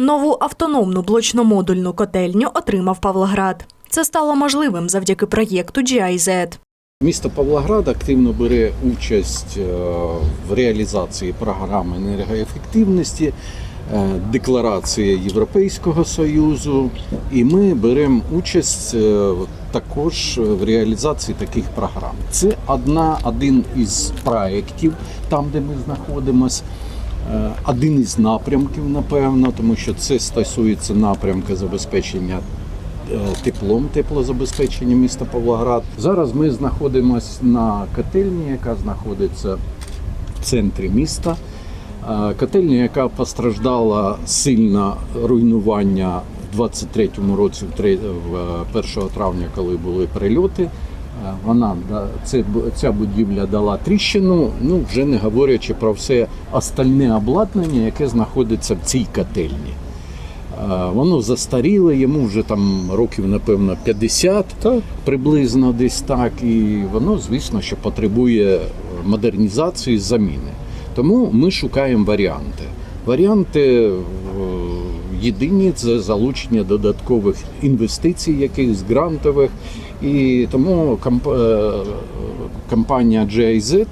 Нову автономну блочно-модульну котельню отримав Павлоград. Це стало можливим завдяки проєкту GIZ. Місто Павлоград активно бере участь е, в реалізації програми енергоефективності, е, декларації Європейського Союзу, і ми беремо участь е, також в реалізації таких програм. Це одна, один із проєктів, там де ми знаходимося. Е, Один із напрямків, напевно, тому що це стосується напрямку забезпечення е, теплом, теплозабезпечення міста Павлоград. Зараз ми знаходимося на котельні, яка знаходиться в центрі міста. Е, Котельня, яка постраждала сильно руйнування в 23-му році, в три- в, е, 1 травня, коли були прильоти. Е, Вона це, ця будівля дала тріщину, ну вже не говорячи про все остальне обладнання, яке знаходиться в цій котельні. Е, Воно застаріле, йому вже там років, напевно, 50, приблизно десь так. І воно, звісно, що потребує модернізації, заміни. Тому ми шукаємо варіанти. Варіанти е, єдині це залучення додаткових інвестицій, якихось грантових. І тому е, компанія GIZ,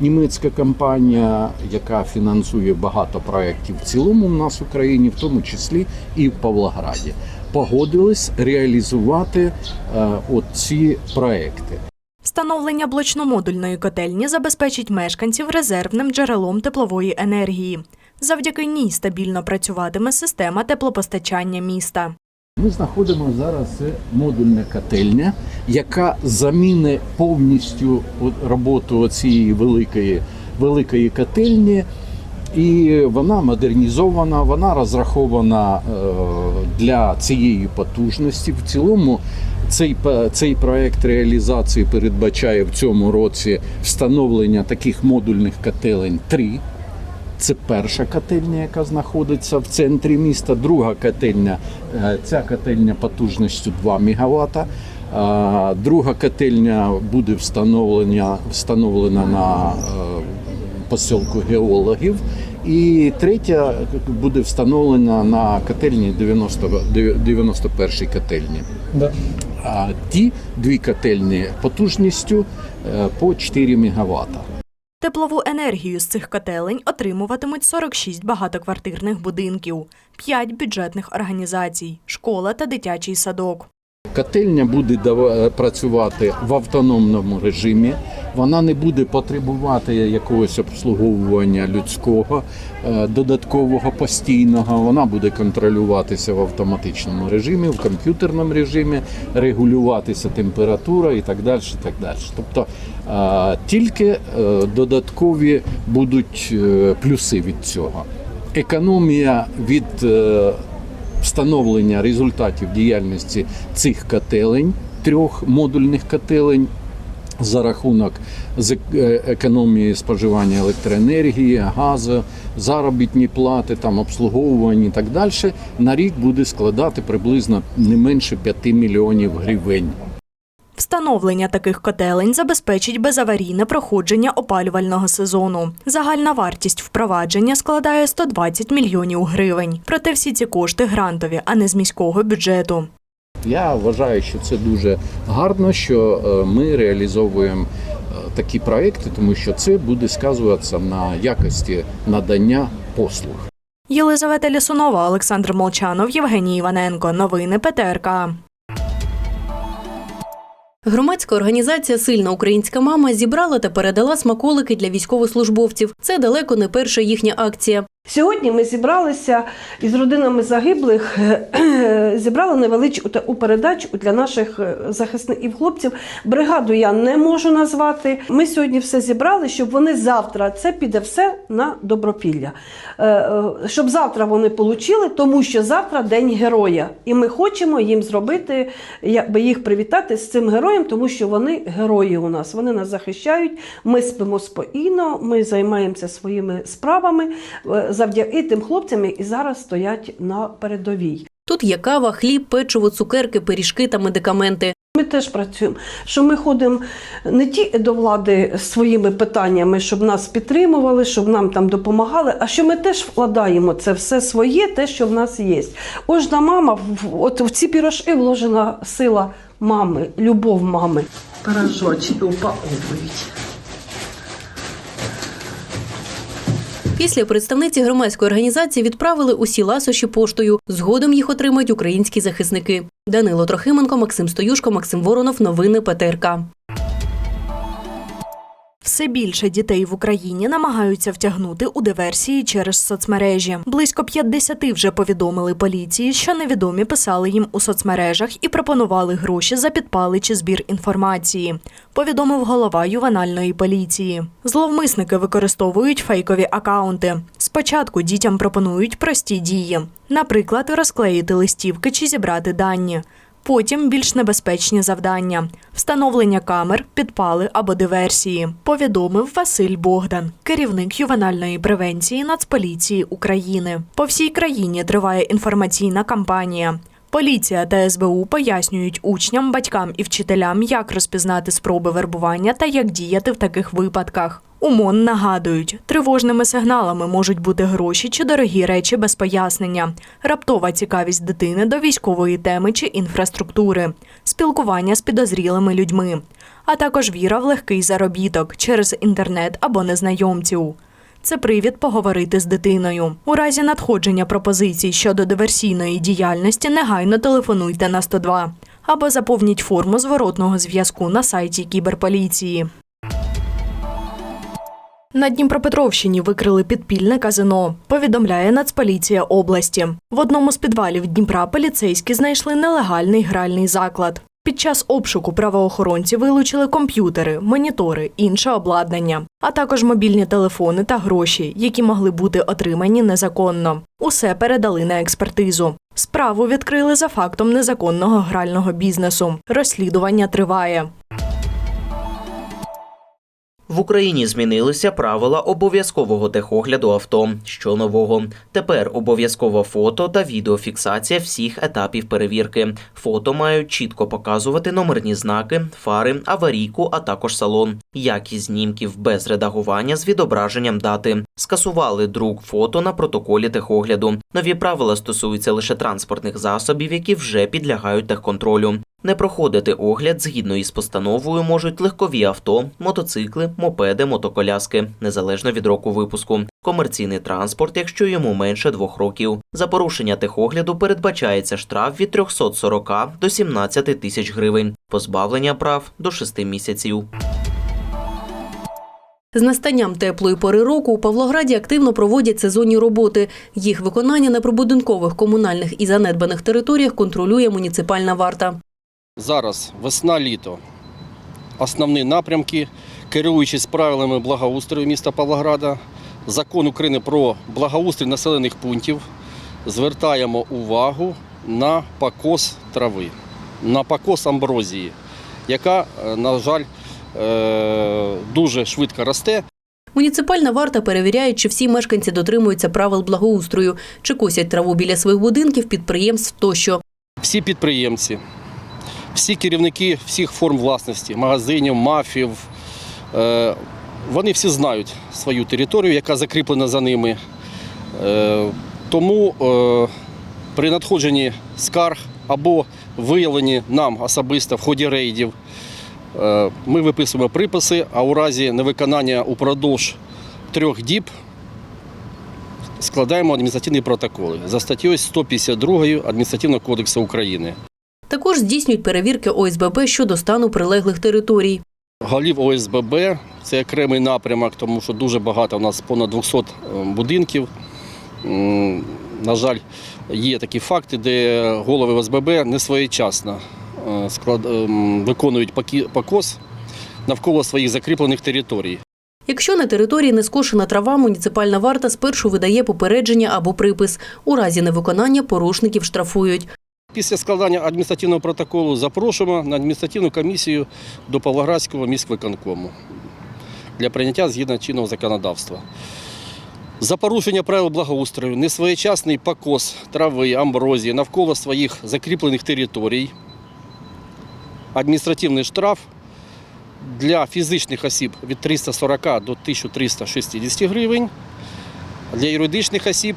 німецька компанія, яка фінансує багато проєктів в цілому в нас в Україні, в тому числі і в Павлограді, погодились реалізувати е, ці проекти. Встановлення блочно-модульної котельні забезпечить мешканців резервним джерелом теплової енергії. Завдяки ній стабільно працюватиме система теплопостачання міста. Ми знаходимося зараз модульна котельня, яка замінить повністю роботу цієї великої, великої котельні. І вона модернізована, вона розрахована е, для цієї потужності. В цілому цей, цей проект реалізації передбачає в цьому році встановлення таких модульних котелень три. Це перша котельня, яка знаходиться в центрі міста. Друга котельня, е, ця котельня потужністю 2 МВт. А Друга котельня буде встановлена, встановлена на е, посілку геологів. І третя буде встановлена на котельні 90, 91 котельні. А ті дві котельні потужністю е, по 4 МВт. Теплову енергію з цих котелень отримуватимуть 46 багатоквартирних будинків, 5 бюджетних організацій, школа та дитячий садок. Котельня буде працювати в автономному режимі. Вона не буде потребувати якогось обслуговування людського, е, додаткового постійного. Вона буде контролюватися в автоматичному режимі, в комп'ютерному режимі, регулюватися температура і так далі. Так далі. Тобто е, тільки е, додаткові будуть е, плюси від цього. Економія від е, встановлення результатів діяльності цих котелень, трьох модульних котелень. За рахунок економії споживання електроенергії, газу, заробітні плати, там обслуговування і так далі, на рік буде складати приблизно не менше 5 мільйонів гривень. Встановлення таких котелень забезпечить безаварійне проходження опалювального сезону. Загальна вартість впровадження складає 120 мільйонів гривень. Проте всі ці кошти грантові, а не з міського бюджету. Я вважаю, що це дуже гарно, що е, ми реалізовуємо е, такі проекти, тому що це буде сказуватися на якості надання послуг. Єлизавета Лісунова, Олександр Молчанов, Євгеній Іваненко. Новини ПТРК. Громадська організація Сильна українська мама зібрала та передала смаколики для військовослужбовців. Це далеко не перша їхня акція. Сьогодні ми зібралися із родинами загиблих, зібрали невеличку передачу для наших е, захисників хлопців. Бригаду я не можу назвати. Ми сьогодні все зібрали, щоб вони завтра це піде все на добропілля. Е, е, Щоб завтра вони отримали, тому що завтра день героя, і ми хочемо їм зробити, якби їх привітати з цим героєм, тому що вони герої у нас. Вони нас захищають. Ми спимо спокійно, ми займаємося своїми справами завдяки тим хлопцям, які зараз стоять на передовій. Тут є кава, хліб, печиво, цукерки, пиріжки та медикаменти. Ми теж працюємо, що ми ходимо не ті до влади своїми питаннями, щоб нас підтримували, щоб нам там допомагали, а що ми теж вкладаємо це все своє, те, що в нас є. Кожна мама, в- от в ці пірожки вложена сила мами, любов мами. Пирожочки упаковують. Після представниці громадської організації відправили усі ласощі поштою. Згодом їх отримають українські захисники. Данило Трохименко, Максим Стоюшко, Максим Воронов. Новини ПТРК. Все більше дітей в Україні намагаються втягнути у диверсії через соцмережі. Близько 50 вже повідомили поліції, що невідомі писали їм у соцмережах і пропонували гроші за підпали чи збір інформації. Повідомив голова ювенальної поліції. Зловмисники використовують фейкові акаунти. Спочатку дітям пропонують прості дії, наприклад, розклеїти листівки чи зібрати дані. Потім більш небезпечні завдання: встановлення камер, підпали або диверсії, повідомив Василь Богдан, керівник ювенальної превенції Нацполіції України. По всій країні триває інформаційна кампанія. Поліція та СБУ пояснюють учням, батькам і вчителям, як розпізнати спроби вербування та як діяти в таких випадках. УМОН нагадують, тривожними сигналами можуть бути гроші чи дорогі речі без пояснення, раптова цікавість дитини до військової теми чи інфраструктури, спілкування з підозрілими людьми, а також віра в легкий заробіток через інтернет або незнайомців. Це привід поговорити з дитиною. У разі надходження пропозицій щодо диверсійної діяльності негайно телефонуйте на 102 або заповніть форму зворотного зв'язку на сайті кіберполіції. На Дніпропетровщині викрили підпільне казино, повідомляє Нацполіція області. В одному з підвалів Дніпра поліцейські знайшли нелегальний гральний заклад. Під час обшуку правоохоронці вилучили комп'ютери, монітори, інше обладнання, а також мобільні телефони та гроші, які могли бути отримані незаконно. Усе передали на експертизу. Справу відкрили за фактом незаконного грального бізнесу. Розслідування триває. В Україні змінилися правила обов'язкового техогляду авто. Що нового? Тепер обов'язкова фото та відеофіксація всіх етапів перевірки. Фото мають чітко показувати номерні знаки, фари, аварійку, а також салон. Якість знімків без редагування з відображенням дати. Скасували друк фото на протоколі техогляду. Нові правила стосуються лише транспортних засобів, які вже підлягають техконтролю. Не проходити огляд згідно із постановою можуть легкові авто, мотоцикли, мопеди, мотоколяски, незалежно від року випуску, комерційний транспорт, якщо йому менше двох років. За порушення техогляду передбачається штраф від 340 до 17 тисяч гривень, позбавлення прав до 6 місяців. З настанням теплої пори року у Павлограді активно проводять сезонні роботи. Їх виконання на прибудинкових, комунальних і занедбаних територіях контролює муніципальна варта. Зараз весна-літо. Основні напрямки, керуючись правилами благоустрою міста Павлограда, закон України про благоустрій населених пунктів, звертаємо увагу на покос трави, на покос амброзії, яка, е, на жаль, е, дуже швидко росте. Муніципальна варта перевіряє, чи всі мешканці дотримуються правил благоустрою, чи косять траву біля своїх будинків, підприємств тощо. Всі підприємці, всі керівники всіх форм власності, магазинів, мафів, вони всі знають свою територію, яка закріплена за ними. Е, Тому е, при надходженні скарг або виявленні нам особисто в ході рейдів, е, ми виписуємо приписи, а у разі невиконання упродовж трьох діб складаємо адміністративні протоколи за статтею 152 Адміністративного кодексу України. Також здійснюють перевірки ОСББ щодо стану прилеглих територій. Голів ОСББ це окремий напрямок, тому що дуже багато у нас понад 200 е, будинків. На жаль, є такі факти, де голови ОСББ не своєчасно е, ем, виконують покос навколо своїх закріплених територій. Якщо на території не скошена трава, муніципальна варта спершу видає попередження або припис. У разі невиконання порушників штрафують. Після складання адміністративного протоколу запрошуємо на адміністративну комісію до Павлоградського міськвиконкому для прийняття згідно чинного законодавства. За порушення правил благоустрою, несвоєчасний покос трави, амброзії навколо своїх закріплених територій адміністративний штраф для фізичних осіб від 340 до 1360 гривень, для юридичних осіб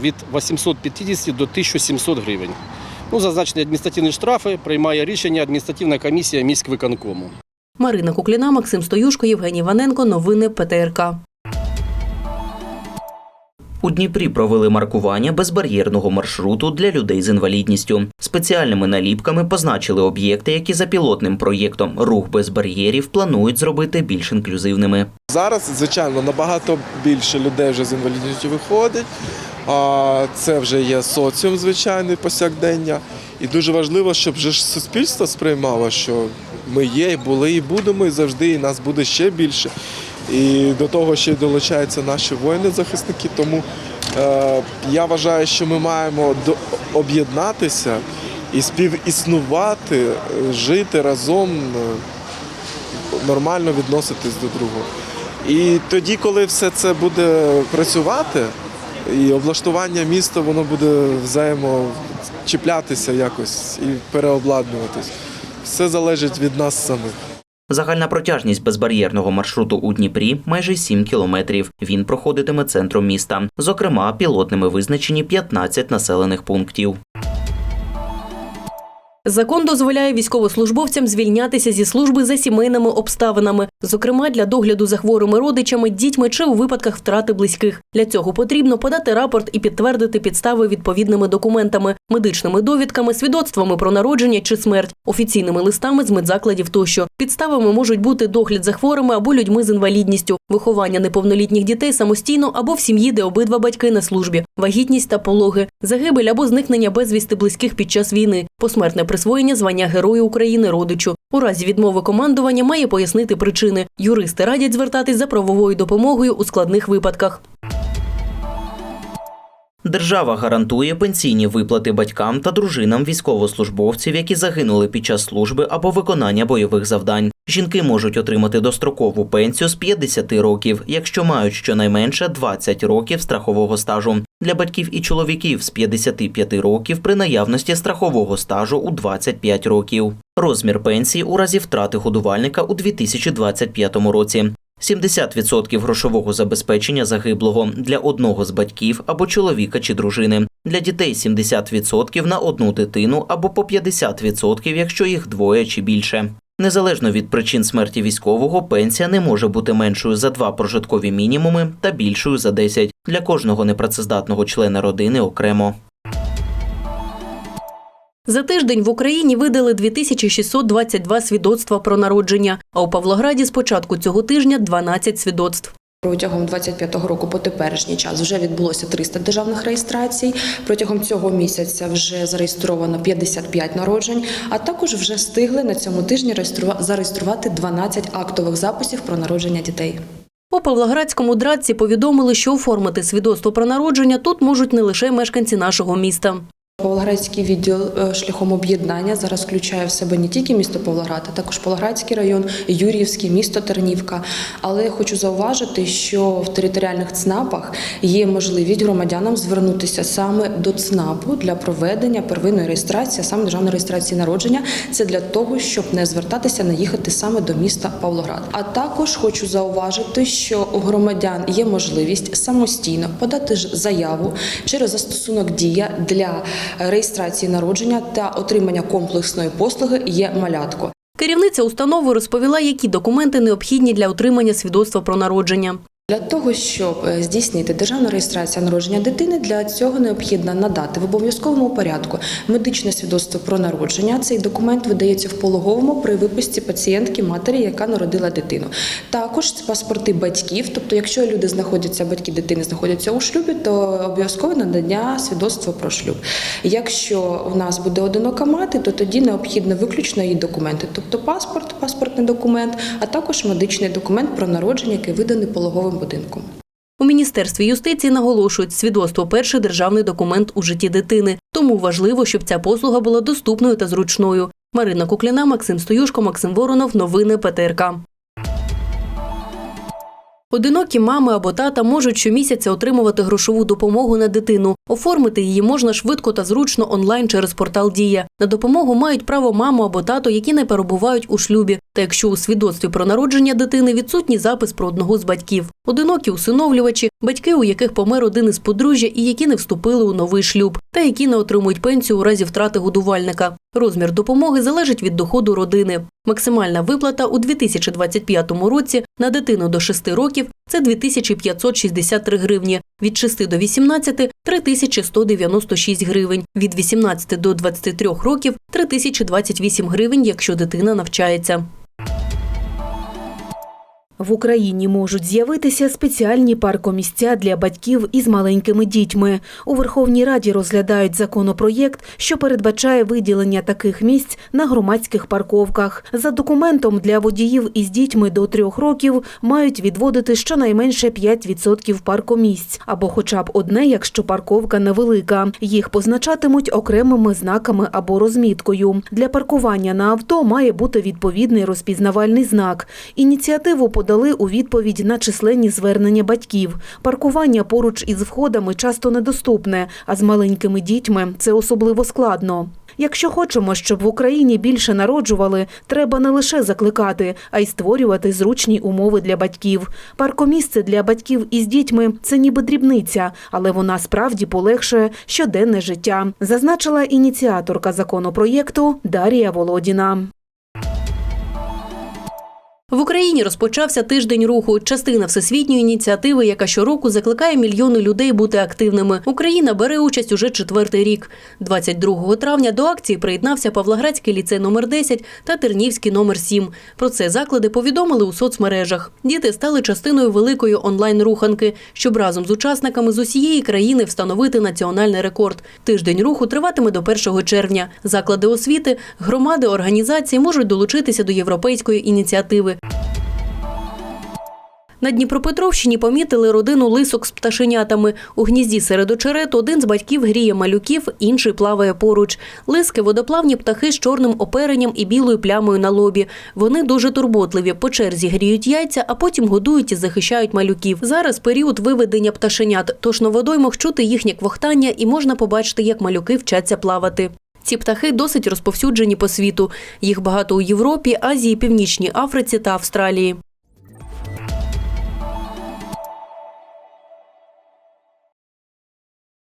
від 850 до 1700 гривень. Ну, зазначені адміністративні штрафи приймає рішення адміністративна комісія міськвиконкому. Марина Кукліна, Максим Стоюшко, Євгеній Іваненко. Новини ПТРК. У Дніпрі провели маркування безбар'єрного маршруту для людей з інвалідністю. Спеціальними наліпками позначили об'єкти, які за пілотним проєктом Рух без бар'єрів планують зробити більш інклюзивними. Зараз, звичайно, набагато більше людей вже з інвалідністю виходить. А Це вже є соціум звичайний посякдення. І дуже важливо, щоб вже ж суспільство сприймало, що ми є, і були, і будемо, і завжди, і нас буде ще більше. І до того ще й долучаються наші воїни-захисники. Тому е, я вважаю, що ми маємо до- об'єднатися і співіснувати, е, жити разом. е, нормально відноситись до другого. І тоді, коли все це буде працювати, і облаштування міста воно буде взаємочіплятися якось і переобладнуватись. Все залежить від нас самих. Загальна протяжність безбар'єрного маршруту у Дніпрі майже 7 кілометрів. Він проходитиме центром міста. Зокрема, пілотними визначені 15 населених пунктів. Закон дозволяє військовослужбовцям звільнятися зі служби за сімейними обставинами, зокрема для догляду за хворими родичами, дітьми чи у випадках втрати близьких. Для цього потрібно подати рапорт і підтвердити підстави відповідними документами, медичними довідками, свідоцтвами про народження чи смерть, офіційними листами з медзакладів тощо. Підставами можуть бути догляд за хворими або людьми з інвалідністю, виховання неповнолітніх дітей самостійно або в сім'ї, де обидва батьки на службі, вагітність та пологи, загибель або зникнення безвісти близьких під час війни, посмертне присвоєння звання Герою України родичу. У разі відмови командування має пояснити причини. Юристи радять звертатись за правовою допомогою у складних випадках. Держава гарантує пенсійні виплати батькам та дружинам військовослужбовців, які загинули під час служби або виконання бойових завдань. Жінки можуть отримати дострокову пенсію з 50 років, якщо мають щонайменше 20 років страхового стажу. Для батьків і чоловіків з 55 років при наявності страхового стажу у 25 років. Розмір пенсії у разі втрати годувальника у 2025 році. 70% грошового забезпечення загиблого для одного з батьків або чоловіка чи дружини. Для дітей 70% на одну дитину або по 50%, якщо їх двоє чи більше. Незалежно від причин смерті військового, пенсія не може бути меншою за два прожиткові мінімуми та більшою за 10 для кожного непрацездатного члена родини окремо. За тиждень в Україні видали 2622 свідоцтва про народження, а у Павлограді з початку цього тижня 12 свідоцтв. Протягом 25-го року по теперішній час вже відбулося 300 державних реєстрацій. Протягом цього місяця вже зареєстровано 55 народжень, а також вже встигли на цьому тижні реєструва- зареєструвати 12 актових записів про народження дітей. У Павлоградському драдці повідомили, що оформити свідоцтво про народження тут можуть не лише мешканці нашого міста. Павлоградський відділ е, шляхом об'єднання зараз включає в себе не тільки місто Павлоград, а також Павлоградський район, Юріївський, місто Тернівка. Але я хочу зауважити, що в територіальних ЦНАПах є можливість громадянам звернутися саме до ЦНАПу для проведення первинної реєстрації, саме державної реєстрації народження. Це для того, щоб не звертатися, не їхати саме до міста Павлоград. А також хочу зауважити, що у громадян є можливість самостійно подати заяву через застосунок дія для реєстрації народження та отримання комплексної послуги є малятко. Керівниця установи розповіла, які документи необхідні для отримання свідоцтва про народження. Для того, щоб е, здійснити державну реєстрацію народження дитини, для цього необхідно надати в обов'язковому порядку медичне свідоцтво про народження. Цей документ видається в пологовому при виписці пацієнтки матері, яка народила дитину. Також паспорти батьків. Тобто, якщо люди знаходяться, батьки дитини знаходяться у шлюбі, то обов'язково надання свідоцтва про шлюб. Якщо у нас буде одинока мати, то тоді необхідно виключно її документи, тобто паспорт, паспортний документ, а також медичний документ про народження, який виданий пологовим будинком. У міністерстві юстиції наголошують, свідоцтво перший державний документ у житті дитини. Тому важливо, щоб ця послуга була доступною та зручною. Марина Кукляна, Максим Стоюшко, Максим Воронов. Новини ПТРК. Одинокі мами або тата можуть щомісяця отримувати грошову допомогу на дитину. Оформити її можна швидко та зручно онлайн через портал Дія. На допомогу мають право маму або тато, які не перебувають у шлюбі. Та якщо у свідоцтві про народження дитини відсутній запис про одного з батьків. Одинокі усиновлювачі, батьки, у яких помер один із подружжя і які не вступили у новий шлюб, та які не отримують пенсію у разі втрати годувальника. Розмір допомоги залежить від доходу родини. Максимальна виплата у 2025 році на дитину до 6 років це 2563 гривні, від 6 до 18 – 3196 гривень, від 18 до 23 років – 3028 гривень, якщо дитина навчається. В Україні можуть з'явитися спеціальні паркомісця для батьків із маленькими дітьми. У Верховній Раді розглядають законопроєкт, що передбачає виділення таких місць на громадських парковках. За документом для водіїв із дітьми до трьох років мають відводити щонайменше 5% паркомісць або хоча б одне, якщо парковка невелика. Їх позначатимуть окремими знаками або розміткою. Для паркування на авто має бути відповідний розпізнавальний знак. Ініціативу подали у відповідь на численні звернення батьків. Паркування поруч із входами часто недоступне, а з маленькими дітьми це особливо складно. Якщо хочемо, щоб в Україні більше народжували, треба не лише закликати, а й створювати зручні умови для батьків. Паркомісце для батьків із дітьми це ніби дрібниця, але вона справді полегшує щоденне життя, зазначила ініціаторка законопроєкту Дарія Володіна. В Україні розпочався тиждень руху, частина всесвітньої ініціативи, яка щороку закликає мільйони людей бути активними. Україна бере участь уже четвертий рік. 22 травня до акції приєднався Павлоградський ліцей номер 10 та Тернівський номер 7. Про це заклади повідомили у соцмережах. Діти стали частиною великої онлайн-руханки, щоб разом з учасниками з усієї країни встановити національний рекорд. Тиждень руху триватиме до 1 червня. Заклади освіти, громади, організації можуть долучитися до європейської ініціативи. На Дніпропетровщині помітили родину лисок з пташенятами. У гнізді серед очерет один з батьків гріє малюків, інший плаває поруч. Лиски – водоплавні птахи з чорним оперенням і білою плямою на лобі. Вони дуже турботливі. По черзі гріють яйця, а потім годують і захищають малюків. Зараз період виведення пташенят, тож на водоймах чути їхнє квохтання і можна побачити, як малюки вчаться плавати. Ці птахи досить розповсюджені по світу. Їх багато у Європі, Азії, Північній Африці та Австралії.